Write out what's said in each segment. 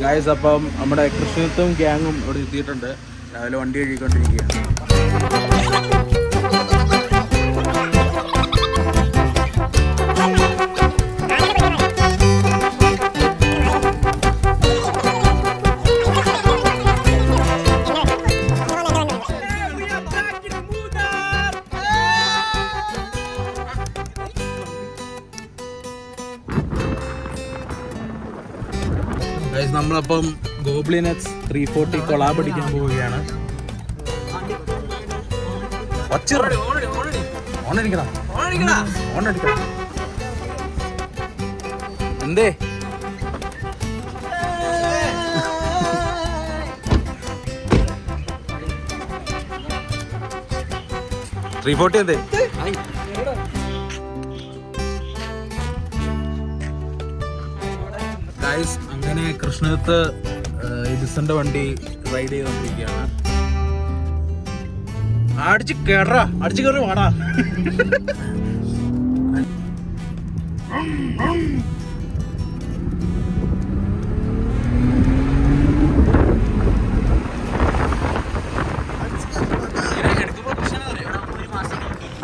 Guys അപ്പം നമ്മുടെ കൃഷ്ണത്തും ഗ്യാങ്ങും ഇവിടെ എത്തിയിട്ടുണ്ട്. രാവിലെ വണ്ടി കഴുകിക്കൊണ്ടിരിക്കുകയാണ്. നമ്മളപ്പം ഗോബ്ലിനറ്റ്സ് ത്രീ ഫോർട്ടി കൊളാബ് അടിക്കാൻ പോവുകയാണ്. എന്തേ? ത്രീ ഫോർട്ടി എന്തേ? ഗായ്സ് അങ്ങനെ കൃഷ്ണത്ത് എഡിസന്റെ വണ്ടി റൈഡ് ചെയ്തോണ്ടിരിക്കുകയാണ്. അടിച്ച് കേറാ അടിച്ച് കയറി വാടാ.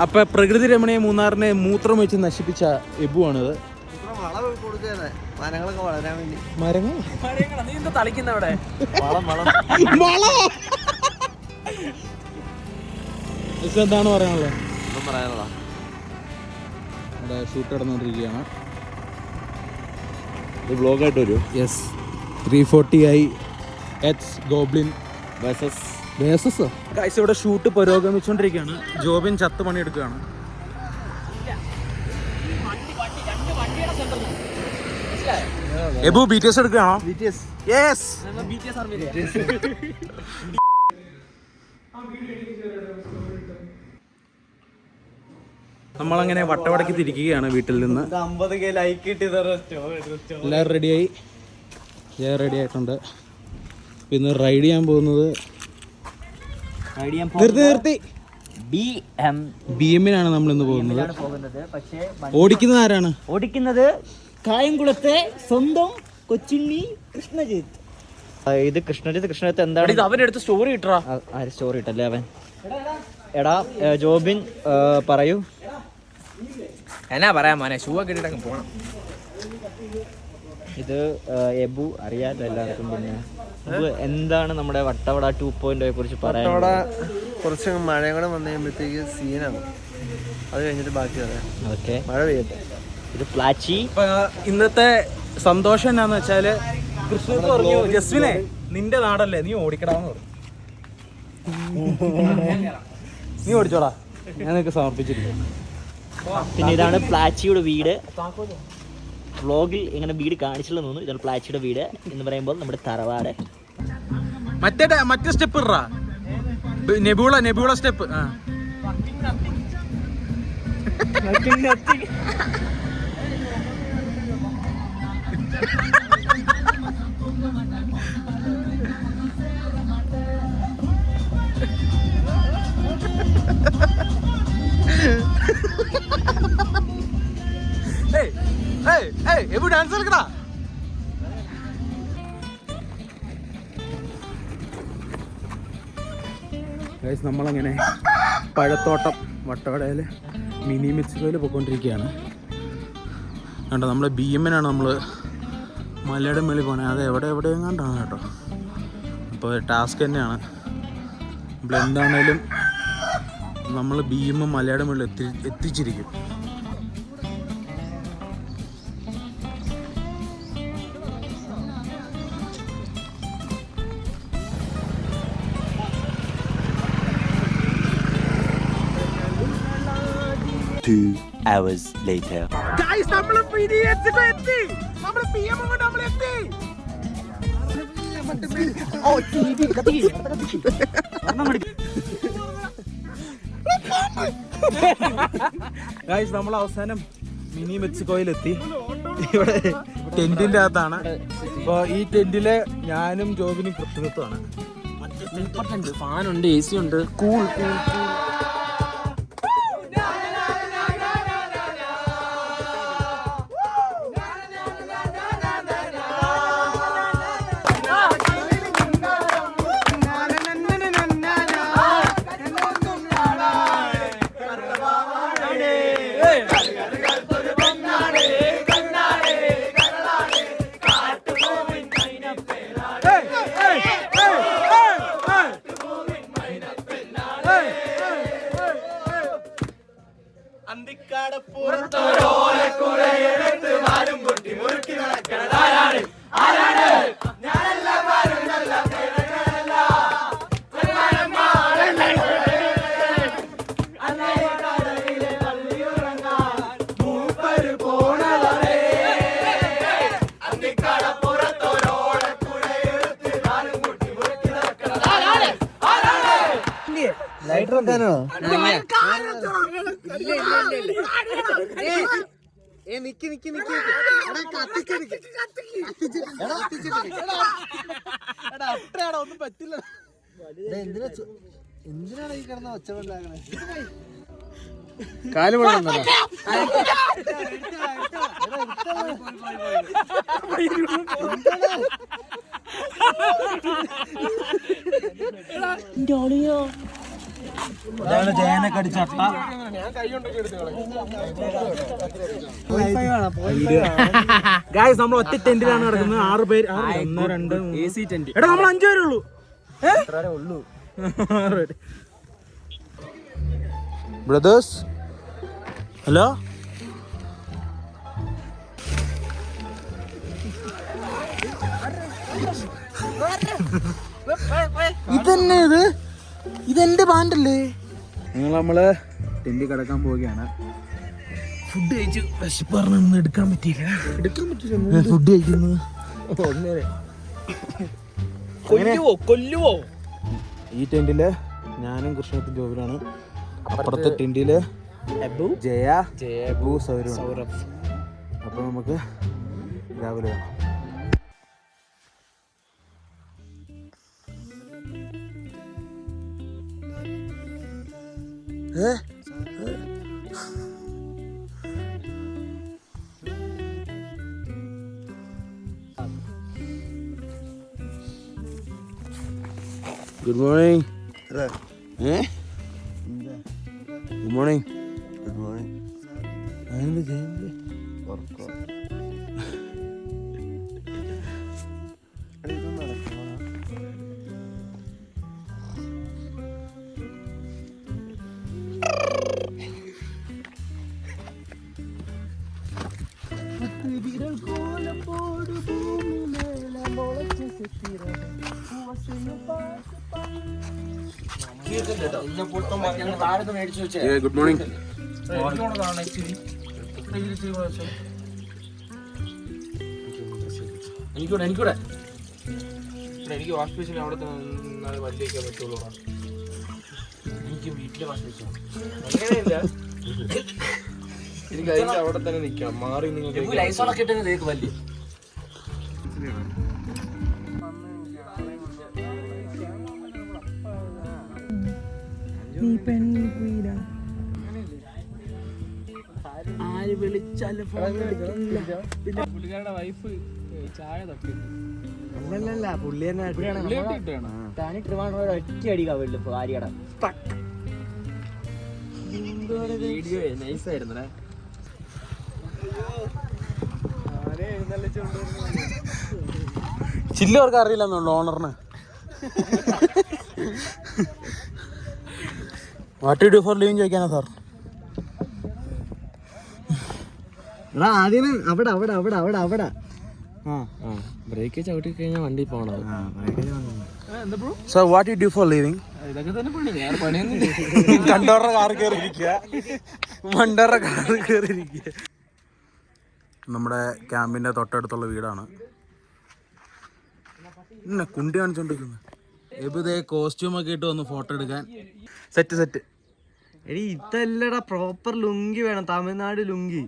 അപ്പൊ പ്രകൃതി രമണീയ മൂന്നാറിനെ മൂത്രം വെച്ച് നശിപ്പിച്ച എബുവാണിത്. മരങ്ങളൊക്കെ വളരാൻ വേണ്ടി. മരങ്ങൾ? നീ എന്താ തളിക്കുന്ന അവിടെ? വളം വളം. എന്താണ് പറയാനുള്ളത് ഒന്നും പറയാനുള്ളതാ ഇവിടെ ഷൂട്ട് നടന്നുകൊണ്ടിരിക്കുകയാണ് ഇത് ബ്ലോഗായിട്ട് വരൂ. Yes three forty I H goblin ഇവിടെ ഷൂട്ട് പുരോഗമിച്ചുകൊണ്ടിരിക്കുകയാണ്. ജോബിൻ ചത്ത് പണിയെടുക്കുകയാണ്. Ebu B T? എസ് എടുക്കുകയാണോ യെസ് നമ്മളങ്ങനെ വട്ടവടക്കി തിരിക്കുകയാണ് വീട്ടിൽ നിന്ന്. എല്ലാവരും റെഡിയായി ഞാൻ റെഡി ആയിട്ടുണ്ട്. പിന്നെ റൈഡ് ചെയ്യാൻ പോകുന്നത് നിർത്തി നിർത്തി. ബി എം ബി എമ്മിനാണ് നമ്മൾ ഇന്ന് പോകുന്നത്. ഓടിക്കുന്നത് ആരാണ്? ഓടിക്കുന്നത് കായംകുളത്തെ സ്വന്തം കൊച്ചിണ്ണി കൃഷ്ണജിത്ത്. ഇത് കൃഷ്ണജിത്ത്. കൃഷ്ണജിത്ത് എന്താണ്? അവനെടുത്ത് സ്റ്റോറി ഇട്ടാ സ്റ്റോറി ഇട്ടല്ലേ അവൻ? എടാ ജോബിൻ പറയൂ. എന്നാ പറയാ മോനെ ഷൂ ഒക്കെ ഇട്ടിട്ട് പോണം. ഇത് എബു അറിയാലോ എല്ലാവർക്കും പിന്നെ. എന്താണ് നമ്മുടെ വട്ടവട ടു പോയിന്റ് കുറിച്ച് പറയാൻ വട്ടവട കുറച്ച് മഴയും കൂടെ വന്നു കഴിയുമ്പോഴത്തേക്ക് സീനാണ് അത് കഴിഞ്ഞിട്ട് ബാക്കി പറയാം. ഓക്കെ. മഴ പെയ്യട്ടെ. ഇത് പ്ലാച്ചി. ഇന്നത്തെ സന്തോഷം എന്നാന്ന് വെച്ചാൽ കൃഷ്ണൻ പറഞ്ഞു ജസ്വിനെ നിന്റെ നാടല്ലേ നീ ഓടിക്കടാന്ന് പറഞ്ഞു. നീ ഓടിച്ചോടാ. ഞാൻ നിനക്ക് സമർപ്പിച്ചിരിക്കും പിന്നെ ഇതാണ് പ്ലാച്ചിയുടെ വീട്. വ്ളോഗിൽ ഇങ്ങനെ വീട് കാണിച്ചില്ലെന്ന് തോന്നുന്നു. ഇതാണ് പ്ലാച്ചിയുടെ വീട് എന്ന് പറയുമ്പോൾ നമ്മുടെ തറവാട്. മറ്റേ മറ്റേ സ്റ്റെപ്പ് ഇറാ നെബൂള നെബൂള സ്റ്റെപ്പ് ആ. നമ്മളങ്ങനെ പഴത്തോട്ടം വട്ടവടയിൽ മിനി മെക്സിക്കോയിൽ പോയിക്കൊണ്ടിരിക്കുകയാണ്. കണ്ടോ നമ്മൾ ബി എമ്മിനാണ് നമ്മൾ മലയുടെ മേളിൽ പോകണേ അത് എവിടെ എവിടെ എങ്ങാണ്ടാണ് കേട്ടോ. അപ്പോൾ ടാസ്ക് തന്നെയാണ്. നമ്മൾ എന്താണേലും നമ്മൾ ഭീമ എം മലയുടെ മേളിൽ എത്തി എത്തിച്ചിരിക്കും. Two hours later. ഗായ്സ് നമ്മൾ അവസാനം മിനി മെക്സിക്കോയിലെത്തി. ഇവിടെ ടെന്റിന്റെ അകത്താണ്. ഇപ്പൊ ഈ ടെന്റിൽ ഞാനും ജോബിനും കൃത്യത്വമാണ്. ഫാനുണ്ട് എ സി ഉണ്ട്. കൂൾ കൂൾ കൂൾ அந்திக்காட போற குறை எடுத்து மாடும் குட்டி முறுக்கி நடக்கிறதா யாரு മോട്ടർ വെക്കാനോ എന്തിനാ എന്തിനാണ് ഈ കിടന്ന കാൽ വെള്ളം ഇതാണ് ജയനൊക്കെ അടിച്ചട്ട ഗായ്സ് നമ്മൾ ഒറ്റ ടെന്റിലാണ് കിടക്കുന്നത് ആറ് പേര് ആറ്, ഒന്ന് രണ്ട് എ സി ടെന്റ് എടാ നമ്മൾ അഞ്ചു പേരേ ഉള്ളൂ. ബ്രദേഴ്സ് ഹലോ ഇതന്നെ ഇത്? ഇതെന്റെ ബാൻഡല്ലേ നിങ്ങൾ നമ്മൾ ടെന്റിൽ കിടക്കാൻ പോവുകയാണ്. ഫുഡ് കഴിച്ച് വിശപ്പറഞ്ഞൊന്നും എടുക്കാൻ പറ്റിയില്ല. എടുക്കാൻ പറ്റില്ല. ഫുഡ് കഴിക്കുന്നു. കൊല്ലുവോ കൊല്ലുവോ? ഈ ടെന്റിൽ ഞാനും കൃഷ്ണത്തും ജോബിലാണ് അപ്പുറത്തെ ടെന്റിൽ ജയ ജയ സൗരവ്. അപ്പൊ നമുക്ക് രാവിലെ കാണാം He? He? Good morning. Hello. Eh? Good morning. Good morning. I'm the. Good morning എനിക്കൂടെ എനിക്കൂടെ. എനിക്ക് വാഷ് ബേസിൽ അവിടെ വലിയ പറ്റുള്ളൂ എനിക്ക് വീട്ടിലെ വാഷ് ബേസ് അങ്ങനെയില്ല. എനിക്ക് അതിന്റെ അവിടെ തന്നെ നിൽക്കാം. മാറി നിങ്ങൾക്ക് ലൈസോളൊക്കെ ഇട്ട് തേക്ക് വലിയ പുള്ളിക്കാരുടെ വൈഫ് ചായ തട്ടി. അല്ലല്ല പുള്ളി തന്നെ താനി ട്രിവാൻഡ്രം ഒറ്റ വീഡിയോ നൈസ് ആയിരുന്നേ ചില്ല് അവർക്ക് അറിയില്ലെന്നുള്ളു ഓണറിന് വാട്ട് ഡു ഫോർ ലിവിങ് ചോദിക്കാനാ സാർ എടാ ആദ്യം അവിടെ അവിടെ അവിടെ അവിടെ അവിടെ. ബ്രേക്ക് ചവിട്ടി കഴിഞ്ഞാൽ വണ്ടി പോണത്. Sir what you do for living കണ്ടോറ car കയറിയിരിക്കുക മണ്ടോറുടെ കാർ കയറിയിരിക്കുക നമ്മുടെ ക്യാമ്പിന്റെ തൊട്ടടുത്തുള്ള വീടാണ്. കുണ്ടി കാണിച്ചോണ്ടിരിക്കുന്നത് എബിതേ കോസ്റ്റ്യൂമൊക്കെ ഇട്ട് വന്ന് ഫോട്ടോ എടുക്കാൻ. സെറ്റ് സെറ്റ് എടി ഇതല്ലടാ പ്രോപ്പർ ലുങ്കി വേണം. തമിഴ്നാട് ലുങ്കി.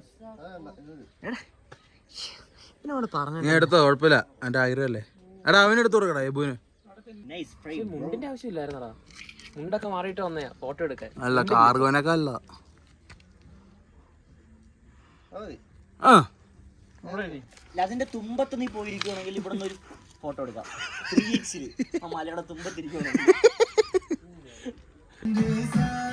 എന്നോട് പറഞ്ഞു നീ എടുത്തോ? കുഴപ്പമില്ല. എന്റെ ആഗ്രഹമല്ലേ എടാ അവനെടുത്ത് കൊടുക്കടാ എബുവിന് മുണ്ടിന്റെ ആവശ്യമില്ലായിരുന്നടാ. മുണ്ടൊക്കെ മാറിയിട്ട് ഫോട്ടോ എടുക്കാൻ. അല്ല കാർഗോനൊക്കെ അല്ല ആ. അതിന്റെ തുമ്പത്ത് നീ പോയിരിക്കുവാണെങ്കിൽ ഇവിടെ നിന്ന് ഒരു ഫോട്ടോ എടുക്കാം. ത്രീ എക്സിൽ ആ മലയുടെ തുമ്പത്തിരിക്കുവാണെങ്കിൽ.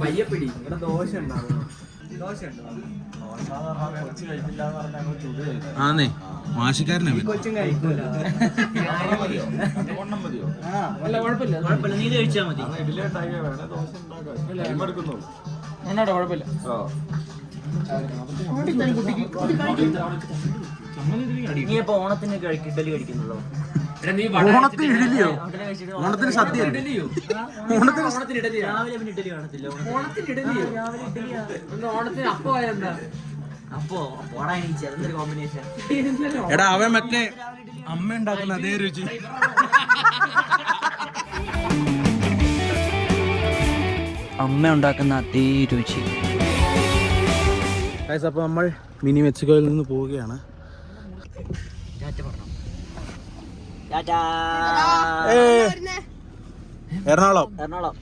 പയ്യപ്പിടി ഇവിടെ ദോശ ഉണ്ടാവും കുഴപ്പമില്ല. കുഴപ്പമില്ല. നീ മതി. ഉണ്ടോ കുഴപ്പമില്ല. നീ ഇപ്പൊ ഓണത്തിന് ഇഡ്ഡലി കഴിക്കുന്നുള്ളോ ഓണത്തിന് ഇഡലിയോ? ഓണത്തിന് സദ്യ ഓണത്തിന് രാവിലെ പിന്നെ ഇഡ്ഡലി കാണത്തില്ല ഓണത്തിന്. രാവിലെ ഇഡ്ഡലിയാ ഓണത്തിന് അപ്പം എന്താ അപ്പോ പോടാ എനിക്ക് ചെറുതൊരു കോമ്പിനേഷൻ എടാ അവൻ മറ്റേ അമ്മ ഉണ്ടാക്കുന്ന അതേ രുചി. അമ്മ ഉണ്ടാക്കുന്ന അതേ രുചി. അപ്പോൾ നമ്മൾ മിനി മെക്സിക്കോയിൽ നിന്ന് പോവുകയാണ്. എറണാകുളം. എറണാകുളം.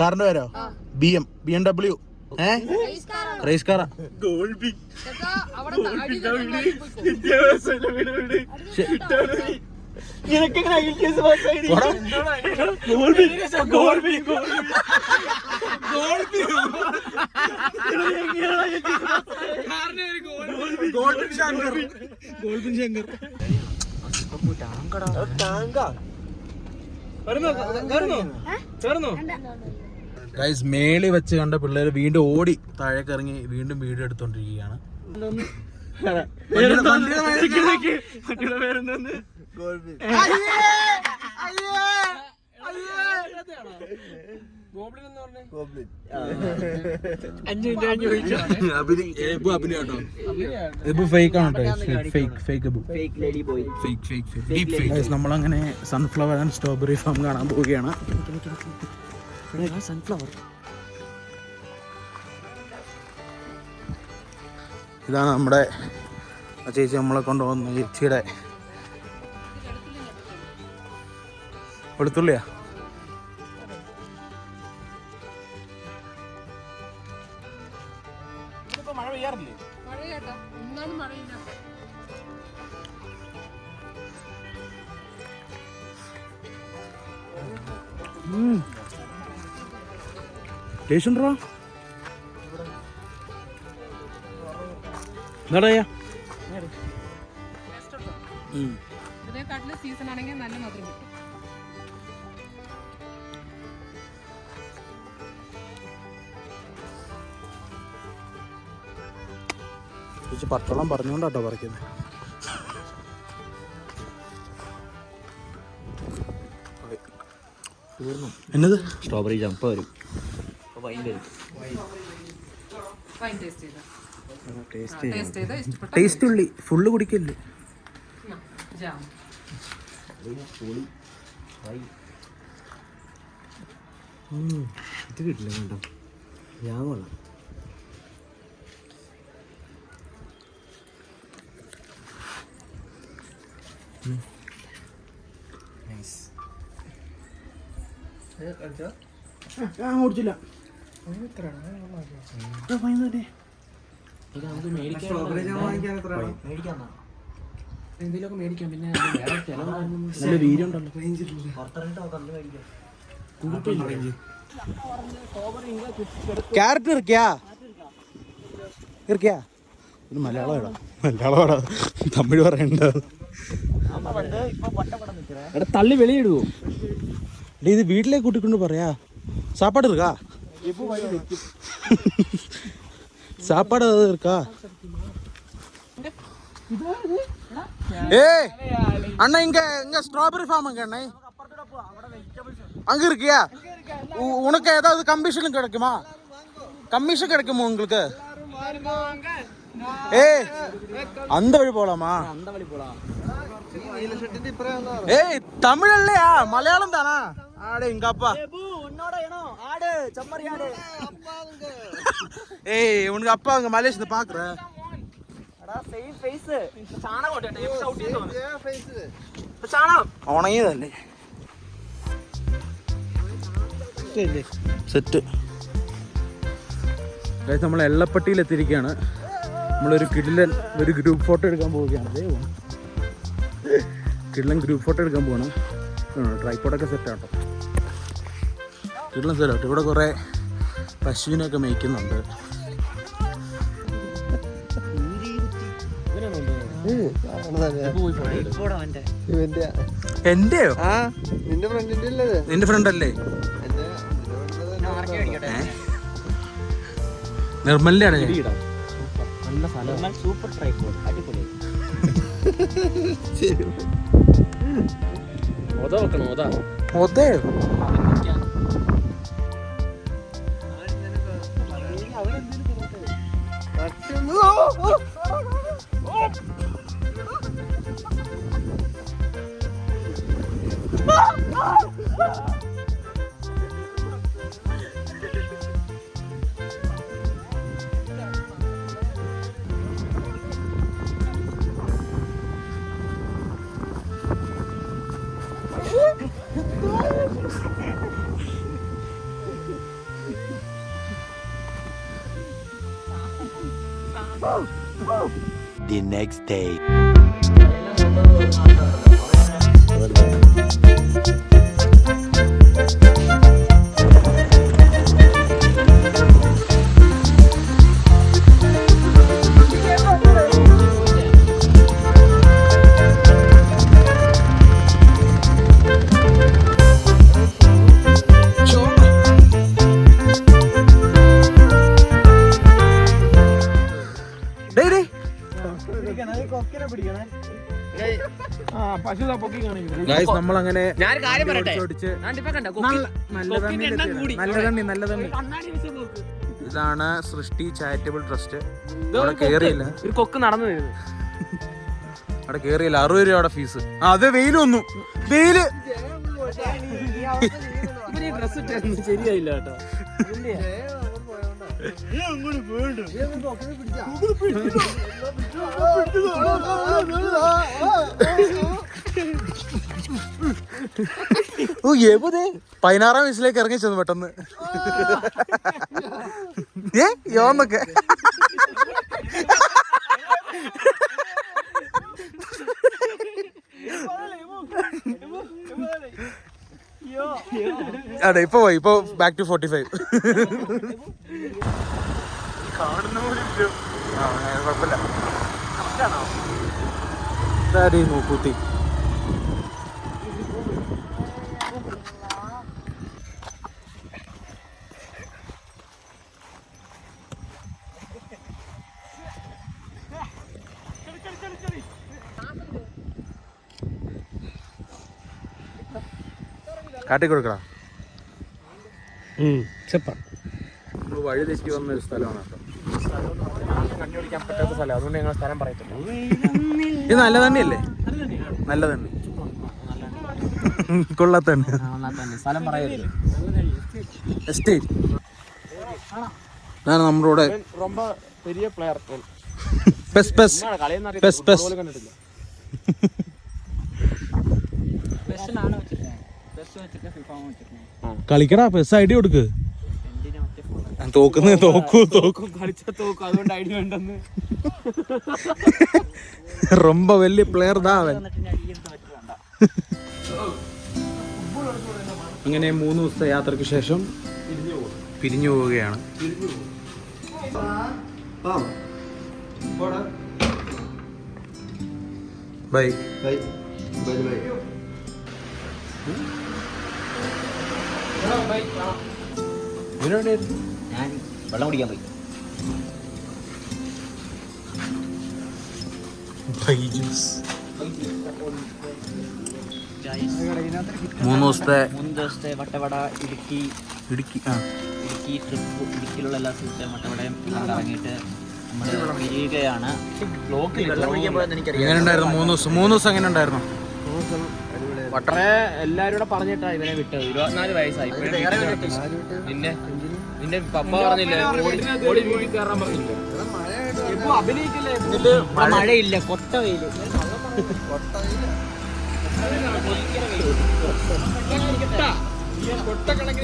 കാറിന്റെ പേരോ? B M B M W. ഏ? Race കാറാ golden Shankar. Golden Shankar. Guys മേളി വെച്ച് കണ്ട പിള്ളേര് വീണ്ടും ഓടി താഴേക്ക് ഇറങ്ങി വീണ്ടും വീഡിയോ എടുത്തോണ്ടിരിക്കുകയാണ്. വണ്ടിയുടെ- വണ്ടിയുടെ നമ്മളങ്ങനെ സൺഫ്ലവർ ആൻഡ് സ്ട്രോബെറി ഫാം കാണാൻ പോവുകയാണ്. സൺഫ്ലവർ ഇതാണ് നമ്മുടെ ചേച്ചി നമ്മളെ കൊണ്ടുപോകുന്ന ചേച്ചിയുടെ വെളുത്തുള്ളിയാ. ടേസ്റ്റ് ഉണ്ടോ? എന്താടാ ഇതിനെക്കാട്ടിലും സീസൺ ആണെങ്കിൽ നല്ല മധുരം കിട്ടും. ചേച്ചി പട്ടളം പറഞ്ഞുകൊണ്ടാട്ടോ പറിക്കുന്നത് എന്നത്? സ്ട്രോബെറി ജമ്പ് വരും. വൈൻ വരും. വൈൻ ടേസ്റ്റ് ഉള്ളി. ഫുള്ള് കുടിക്കല്ലേ? ജാം ഇത് കിട്ടില്ല കേട്ടോ ഞാൻ കൊള്ളാം ഞാൻ കുടിച്ചില്ല എന്തെങ്കിലുമൊക്കെ മേടിക്കാം പിന്നെ വേറെ ചെലവ് ക്യാരറ്റ് ഇറക്കിയാ? ഇറക്കിയാ? ഇത് മലയാളം ഇടാ മലയാളം ഇടാ തമിഴ് പറയണ്ട. എടാ തള്ളി വെളിയിടുവോ ഡേ ഇത് വീട്ടിലേക്ക് കൂട്ടിക്കൊണ്ട് പറയാ സാപ്പാട് இருக்கா சாப்பாடு ஏதாவது இருக்கா ஏய் அண்ணா இங்க இங்க ஸ்ட்ராபெரி ஃபார்ம் அங்க அண்ணா அங்க இருக்கியா உ- உனக்கு ஏதாவது கமிஷன் கிடைக்குமா கமிஷன் கிடைக்குமா உங்களுக்கு ஏய் அந்த வழி போலாமா ஏய் தமிழ் இல்லையா மலையாளம் தானா ஆடே எங்க அப்பா ஆடு செம்மறி ஆடு ஏய் உனக்கு அப்பா அங்க மலேசியா பாக்குற സെയിം ഫേസ് ചാണകം ചാണകം ഉണങ്ങിയതല്ലേ സെറ്റ് നമ്മൾ എള്ളപ്പട്ടിയിൽ എത്തിയിരിക്കുകയാണ് നമ്മളൊരു കിടിലൻ ഒരു ഗ്രൂപ്പ് ഫോട്ടോ എടുക്കാൻ പോവുകയാണ് അതേ പോണം കിടിലൻ ഗ്രൂപ്പ് ഫോട്ടോ എടുക്കാൻ പോകണം. ട്രൈപോഡൊക്കെ സെറ്റ് ആട്ടോ. കിട്ടുന്ന സ്ഥലം ഇവിടെ കുറേ പശുവിനൊക്കെ മേയ്ക്കുന്നുണ്ട്. എന്റെയോ? നിന്റെ ഫ്രണ്ടിന്റെ അല്ലേ? നിന്റെ ഫ്രണ്ട് അല്ലേ? എന്റെ നിന്റെ friend തന്നെ. നിർമ്മലിന്റെ ആണ് സൂപ്പർ ട്രൈപ്പോഡ് അടിപൊളി ഓത വെക്കണം The next day. നല്ല തണ്ണി നല്ല വെച്ച് നോക്ക്. ഇതാണ് സൃഷ്ടി ചാരിറ്റബിൾ ട്രസ്റ്റ്. അവിടെ കേറിയില്ല. ഒരു കൊക്ക് നടന്നു അവിടെ കേറിയില്ല. അറുപത് രൂപ അവിടെ ഫീസ് അത് വെയിൽ വന്നു. വെയിൽ ശരിയായില്ല കേട്ടോ. ഓ എവിടെ പതിനാറാം വയസ്സിലേക്ക് ഇറങ്ങി ചെന്നു പെട്ടെന്ന്. ഏ യോന്നൊക്കെ. അതെ ഇപ്പൊ പോയി ഇപ്പൊ ബാക്ക് ടു ഫോർട്ടി ഫൈവ് കുഴപ്പമില്ല. മൂക്കൂത്തി. കാട്ടി കൊടുക്കടാ നമ്മൾ വഴി തെറ്റി വന്ന ഒരു സ്ഥലമാണ് കേട്ടോ കണ്ടുപിടിക്കാൻ പറ്റാത്ത സ്ഥലം അതുകൊണ്ട് ഞങ്ങൾ സ്ഥലം പറയത്തില്ല ഇത് നല്ല തന്നെയല്ലേ നല്ല തന്നെ കൊള്ളാത്ത തന്നെ സ്ഥലം പറയരുത് എസ്റ്റേറ്റ് ഇതാണ് നമ്മുടെ കൂടെ ரொம்ப பெரிய player pes pes കളിയെന്ന് pes pes അറിയത്തില്ല കണ്ടിട്ടില്ല കളിക്കടാ പെസ് ഐഡിയ കൊടുക്ക് തോക്കുന്നു തോക്കൂ തോക്കൂ കളിച്ച തോക്കും അതുകൊണ്ട് ഐഡിയ ഉണ്ടെന്ന് ரொம்ப വലിയ പ്ലെയർ ദാ അവൻ അങ്ങനെ മൂന്ന് ദിവസത്തെ യാത്രയ്ക്ക് ശേഷം പിരിഞ്ഞു പോവുകയാണ് ബൈ ബൈ ബൈ ബൈ ഞാൻ വെള്ളം കുടിക്കാൻ പോയി. ബൈ ജ്യൂസ് മൂന്ന് ദിവസത്തെ മൂന്ന് ദിവസത്തെ വട്ടവട ഇടുക്കി. ഇടുക്കി ആ. ഇടുക്കി ട്രിപ്പ് ഇടുക്കിയിലുള്ള എല്ലാ സ്ഥലത്തെ വട്ടവടയും ഇറങ്ങിയിട്ട് നമ്മൾ എനിക്കറിയാം. എങ്ങനെ ഉണ്ടായിരുന്നു? മൂന്ന് ദിവസം മൂന്ന് ദിവസം എങ്ങനെ ഉണ്ടായിരുന്നു? വട്ടറെ എല്ലാരും കൂടെ പറഞ്ഞിട്ടാ ഇവനെ വിട്ടത്. ഇരുപത്തിനാല് വയസ്സായി. പിന്നെ നിന്റെ പപ്പ പറഞ്ഞില്ലേ? ഓടി ഓടി വീട്ടിൽ കയറാൻ പറഞ്ഞില്ലേ? എപ്പോ അഭിനയിക്കില്ലേ എന്നിട്ട് ഇവിടെ മഴയില്ല കൊട്ട വെയിൽ.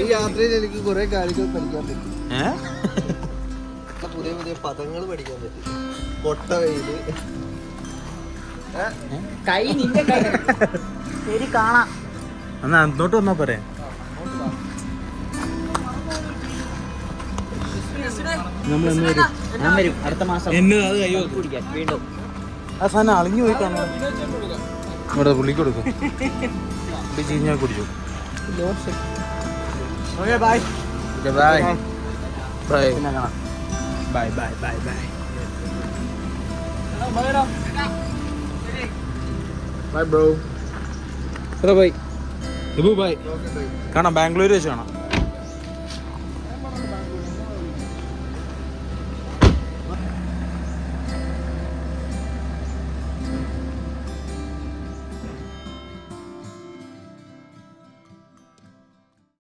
ഈ യാത്രയിൽ എനിക്ക് കുറെ കാര്യങ്ങൾ പഠിക്കാൻ പറ്റി. പുതിയ പുതിയ പദങ്ങൾ പഠിക്കാൻ പറ്റി. കൊട്ട വെയിൽ. കൈ നിന്റെ കൈ. ശരി കാണാം. എന്നാ അങ്ങോട്ട് വന്നാ പോരെ. നമ്മൾ എന്ന് വരും. ഞാൻ വരും. അടുത്ത മാസം എന്നെ അത് കൈ കുടിക്കാൻ വീണ്ടും. ആ സാധനം അളിഞ്ഞു പോയി കാണാം ഇവിടെ പുള്ളിക്ക് കൊടുക്കും. പിടിച്ച് കഴിഞ്ഞാൽ കുടിച്ചു. Okay bye okay bye bye bye bye bye bye Bye. Bye bye കാണാം ബാംഗ്ലൂർ വെച്ച് കാണാം.